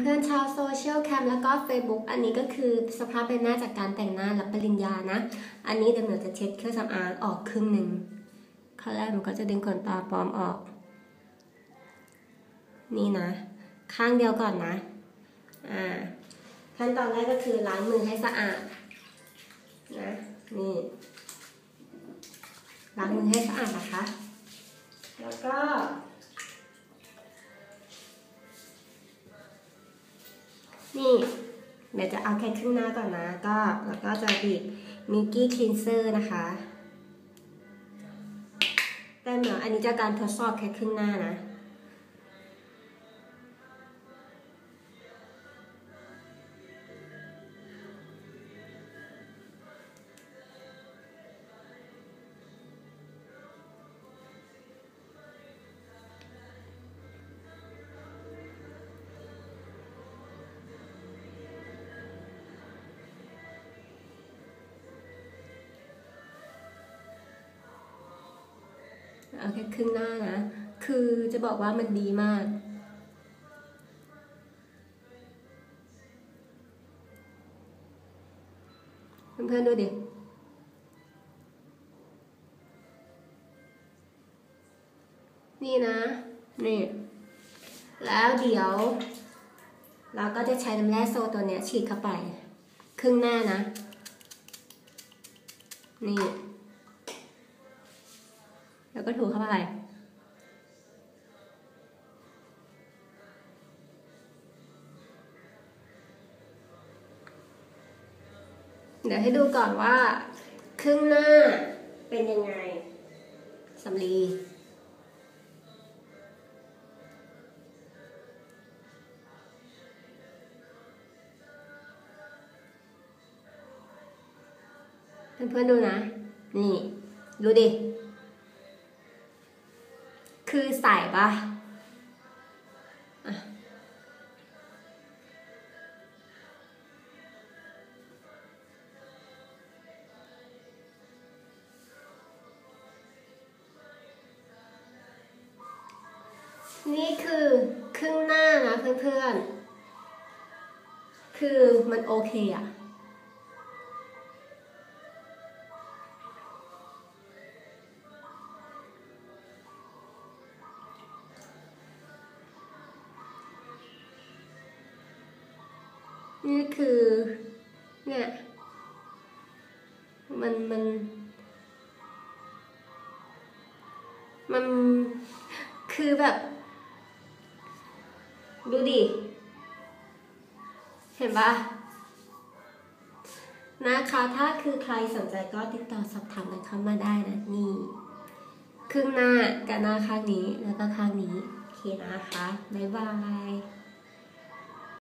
เพื่อนๆชาวโซเชียลแคมแล้วก็ Facebook อันนี้ก็คือสภาพใบหน้าจากการแต่งหน้ารับปริญญานะ อันนี้เดี๋ยวหนูจะเช็ดเครื่องสำอางออกครึ่งหนึ่งข้อแรกหนูก็จะดึงขนตาปลอมออก นี่นะ ข้างเดียวก่อนนะอ่าขั้นตอนแรกก็คือล้างมือให้สะอาดนะนี่ล้างมือให้สะอาดนะคะ แล้วก็ นี่เดี๋ยวจะเอาแค่ครึ่งหน้าก่อนนะ ก็แล้วก็จะบีบมิกกี้คลีนเซอร์นะคะแต่เหมือนอันนี้จะการทดสอบแค่ครึ่งหน้านะ เอาแค่ครึ่งหน้านะ คือจะบอกว่ามันดีมาก เพื่อนๆดูดินี่นะ นี่ แล้วเดี๋ยว เราก็จะใช้น้ำแร่โซตัวเนี้ยฉีดเข้าไป ครึ่งหน้านะ นี่ ก็ถูเข้าไปเดี๋ยวให้ดูก่อนว่า ครึ่งหน้าเป็นยังไงสำลีเพื่อนๆดูนะ นี่ ดูดิ คือใส่ปะอะนี่คือครึ่งหน้านะเพื่อนๆ คือมันโอเคอะ นี่คือเนี่ยมันมัน มันคือแบบ ดูดิ เห็นปะนะคะถ้าคือใครสนใจก็ติดต่อสอบถามกันเข้ามาได้นะนี่ครึ่งหน้ากับหน้าข้างนี้แล้วก็ข้างนี้ โอเคนะคะ บ๊ายบาย